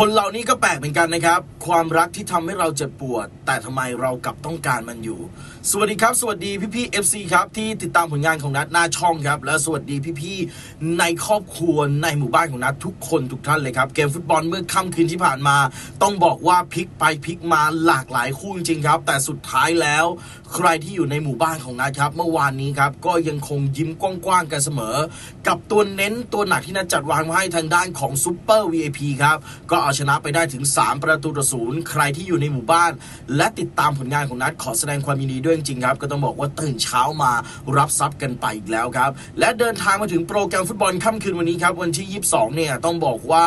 คนเหล่านี้ก็แปลกเหมือนกันนะครับ ความรักที่ทำให้เราเจ็บปวด แต่ทำไมเรากลับต้องการมันอยู่ สวัสดีครับ สวัสดีพี่พี่ๆ FC ครับที่ติดตามผลงานของนัดหน้าช่องครับ และสวัสดีพี่พี่ในครอบครัวในหมู่บ้านของนัดทุกคนทุกท่านเลยครับเกมฟุตบอลเมื่อค่ำคืนที่ผ่านมา ต้องบอกว่าพลิกไปพลิกมาหลากหลายคู่จริงครับ แต่สุดท้ายแล้ว ใครที่อยู่ในหมู่บ้านของนัดครับ เมื่อวานนี้ครับก็ยังคงยิ้มกว้างๆกันเสมอ กับตัวเน้นตัวหนักที่นัดจัดวางมาให้ทางด้านของซูเปอร์ VIP ครับก็เอาชนะไปได้ถึง 3 ประตูต่อศูนย์ใครที่อยู่ในหมู่บ้าน และติดตามผลงานของนัดขอแสดงความยินดีด้วยจริงๆครับ ก็ต้องบอกว่าตื่นเช้ามารับทรัพย์กันไปอีกแล้วครับ และเดินทางมาถึงโปรแกรมฟุตบอลค่ำคืนวันนี้ครับ วันที่ 22 เนี่ยต้องบอกว่า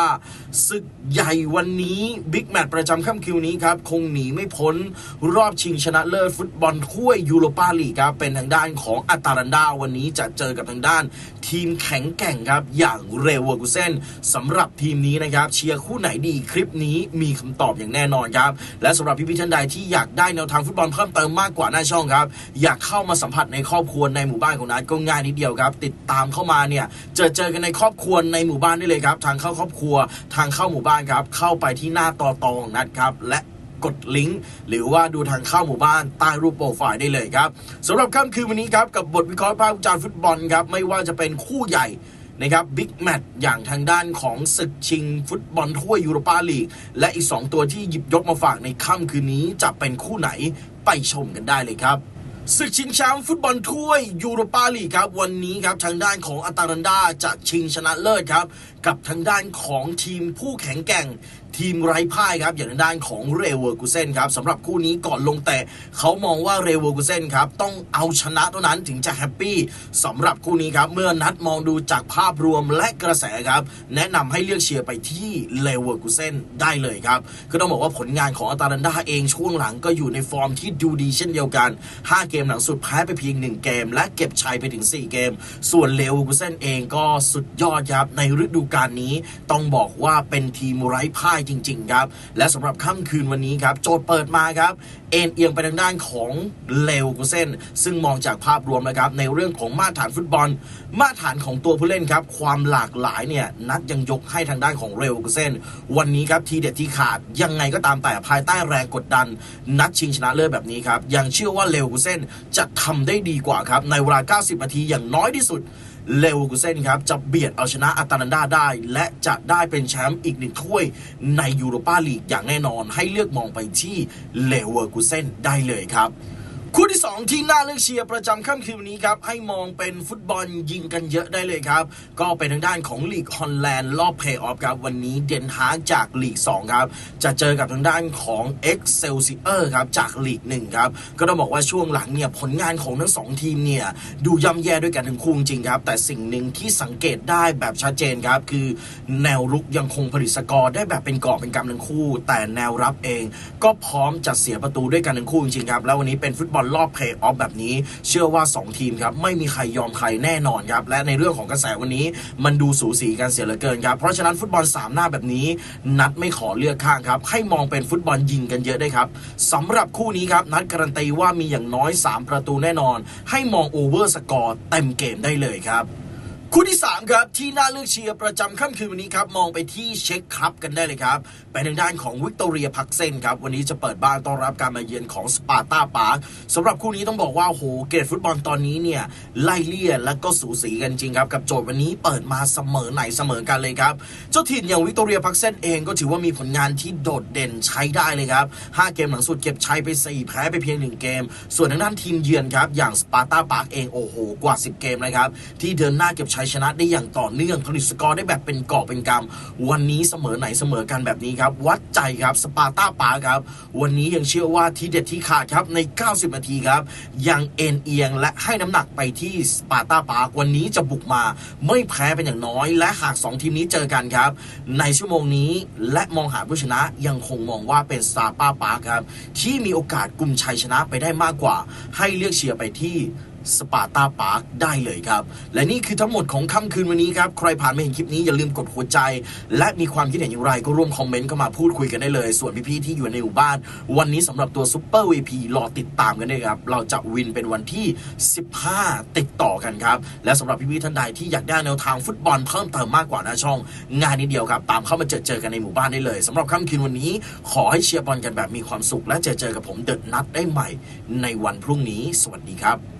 ศึกใหญ่วันนี้บิ๊กแมตช์ประจำค่ำคืนนี้ครับคงหนีไม่พ้นรอบชิงชนะเลิศฟุตบอลถ้วยยูโรปาลีกครับเป็นทางด้านของอัตาลันดาวันนี้จะเจอกับทางด้าน ทีมแข็งแกร่งครับอย่างเรเวอร์กุเซนสำหรับทีมนี้นะครับเชียร์คู่ไหนดีคลิปนี้มีคำตอบอย่างแน่นอนครับ และสำหรับพี่พี่ๆท่านใดที่อยากได้แนวทางฟุตบอลเพิ่มเติมมากกว่าหน้าช่องครับ อยากเข้ามาสัมผัสในครอบครัวในหมู่บ้านของนัดก็ง่ายนิดเดียวครับ ติดตามเข้ามาเนี่ยเจอเจอกันในครอบครัวในหมู่บ้านได้เลยครับ ทางเข้าครอบครัวทางเข้าหมู่บ้านครับ เข้าไปที่หน้าต่อตอของนัดครับและกดลิงก์หรือว่าดูทางเข้าหมู่บ้านใต้รูปโปรไฟล์ได้เลยครับสำหรับค่ำคืนวันนี้ครับกับบทวิเคราะห์ภาพวิจารณ์ฟุตบอลครับไม่ว่าจะเป็นคู่ใหญ่ นะครับบิ๊กแมตช์อย่างทางด้านของศึกชิง ฟุตบอลถ้วยยูโรปาลีก และอีก 2 ตัวที่หยิบยกมาฝากในค่ำคืนนี้จะเป็นคู่ไหนไปชมกันได้เลยครับศึกชิงแชมป์ฟุตบอลถ้วยยูโรปาลีกครับ วันนี้ครับทางด้านของอัตาลันดาจะชิงชนะเลิศครับ กับทางด้านของทีมผู้แข็งแกร่ง ทีมไร้พ่ายครับอย่างด้านของเรเวอร์กุเซนครับสำหรับคู่นี้ก่อนลงแต่เขามองว่าเรเวอร์กุเซนครับต้องเอาชนะเท่านั้นถึงจะแฮปปี้สำหรับคู่นี้ครับเมื่อนัดมองดูจากภาพรวมและกระแสครับแนะนำให้เลือกเชียร์ไปที่เลเวอร์กุเซนได้เลยครับก็ต้องบอกว่าผลงานของอัตาลันดาเองช่วงหลังก็อยู่ในฟอร์มที่ดูดีเช่นเดียวกัน 5 เกมหลังสุดแพ้ไปเพียง 1 เกม และเก็บชัยไปถึง 4 เกม ส่วนเลเวอร์กุเซนเองก็สุดยอดครับในฤดูกาลนี้ต้องบอกว่าเป็นทีมไร้พ่ายจจริง ๆ ครับ และสำหรับค่ำคืนวันนี้ครับ โจทย์เปิดมาครับ เอ็นเอียงไปทางด้านของเลวกุเซนซึ่งมองจากภาพรวมนะครับในเรื่องของมาตรฐานฟุตบอล มาตรฐานของตัวผู้เล่นครับ ความหลากหลายเนี่ยนัดยังยกให้ทางด้านของเรวกุเซนวันนี้ครับทีเด็ดที่ขาดยังไงก็ตามแต่ภายใต้แรงกดดัน นัดชิงชนะเลิศแบบนี้ครับยังเชื่อว่าเลวกุเซนจะทำได้ดีกว่าครับในเวลา 90 นาทีอย่างน้อยที่สุด เลวกุเซนครับจะเบียดเอาชนะอัตาลันดาได้ และจะได้เป็นแชมป์อีกหนึ่งถ้วยในยูโรปาลีกอย่างแน่นอนให้เลือกมองไปที่เลเวอร์กุเซนได้เลยครับ คู่ที่ 2 ที่น่าเลือกเชียร์ประจำค่ำคืนวันนี้ครับ ให้มองเป็นฟุตบอลยิงกันเยอะได้เลยครับ ก็เป็นทางด้านของลีกฮอลแลนด์รอบเพย์ออฟครับ วันนี้เดนฮากจากลีก 2 ครับ จะเจอกับทางด้านของ Excelsior ครับ จากลีก 1 ครับ ก็ต้องบอกว่าช่วงหลังเนี่ย ผลงานของทั้งสองทีมเนี่ย ดูย่ำแย่ด้วยกันทั้งคู่จริงครับ แต่สิ่งหนึ่งที่สังเกตได้แบบชัดเจนครับ คือแนวรุกยังคงผลิตสกอร์ได้แบบเป็นกอบเป็นกำทั้งคู่ แต่แนวรับเอง ก็พร้อมจะเสียประตูด้วยกันทั้งคู่จริงครับแล้ววันนี้เป็นฟุตบอลรอบเพลย์ออฟแบบนี้ เชื่อว่า 2 ทีมครับไม่มีใครยอมใครแน่นอนครับและในเรื่องของกระแสวันนี้ มันดูสูสีกันเสียเหลือเกินครับเพราะฉะนั้นฟุตบอล 3 หน้าแบบนี้ นัดไม่ขอเลือกข้างครับให้มองเป็นฟุตบอลยิงกันเยอะได้ครับสำหรับคู่นี้ครับนัดการันตีว่ามีอย่างน้อย 3 ประตูแน่นอน ให้มองโอเวอร์สกอร์เต็มเกมได้เลยครับ คู่ที่ 3 ครับ ที่น่าเลือกเชียร์ประจำค่ำคืนวันนี้ครับ มองไปที่เช็คครับกันได้เลยครับเป็นทางด้านของวิกตอเรียพักเซนครับ วันนี้จะเปิดบ้านต้อนรับการมาเยือนของสปาร์ตาปาร์คสำหรับคู่นี้ต้องบอกว่าโหเกรดฟุตบอลตอนนี้เนี่ย ไล่เลี่ยและก็สูสีกันจริงครับ กับโจทย์วันนี้เปิดมาเสมอไหนเสมอกันเลยครับ เจ้าถิ่นอย่างวิกตอเรียพักเซนเองก็ถือว่ามีผลงานที่โดดเด่นใช้ได้เลยครับ5เกมหลังสุดเก็บชัยไป 4 แพ้ไปเพียง 1 เกม ส่วนทางด้านทีมเยือนครับอย่างสปาร์ตาปาร์คเองโอ้โหกว่า 10 เกมนะครับที่เดินหน้าเก็บชัยชนะได้อย่างต่อเนื่องผลิตสกอร์ได้แบบเป็นกอบเป็นกำวันนี้เสมอไหนเสมอกันแบบนี้ครับวัดใจครับสปาร์ตาปาครับวันนี้ยังเชื่อว่าทีเด็ดที่ขาดครับใน 90 นาทีครับยังเอ็นเอียงและให้น้ำหนักไปที่สปาร์ตาปาวันนี้จะบุกมา ไม่แพ้เป็นอย่างน้อย และหาก 2 ทีมนี้เจอกันครับในชั่วโมงนี้และมองหาผู้ชนะยังคงมองว่าเป็นสตาร์ปาปาคครับที่มีโอกาสกลุ่มชัยชนะไปได้มากกว่า ให้เลือกเชียร์ไปที่ สปาร์ตาพาร์คได้เลยครับ และนี่คือทั้งหมดของค่ำคืนวันนี้ครับ ใครผ่านมาเห็นคลิปนี้อย่าลืมกดหัวใจ และมีความคิดเห็นอย่างไรก็ร่วมคอมเมนต์เข้ามาพูดคุยกันได้เลย ส่วนพี่ๆที่อยู่ในหมู่บ้าน วันนี้สำหรับตัวซุปเปอร์วีพีรอติดตามกันด้วยครับ เราจะวินเป็นวันที่ 15 ติดต่อกันครับ และสำหรับพี่ๆท่านใดที่อยากได้แนวทางฟุตบอลเพิ่มเติมมากกว่าหน้าช่อง งานนี้เดียวครับ ตามเข้ามาเจอเจอกันในหมู่บ้านได้เลยสำหรับค่ำคืนวันนี้ ขอให้เชียร์บอลกันแบบมีความสุข และเจอเจอกับผมเดินนัดได้ใหม่ ในวันพรุ่งนี้ สวัสดีครับ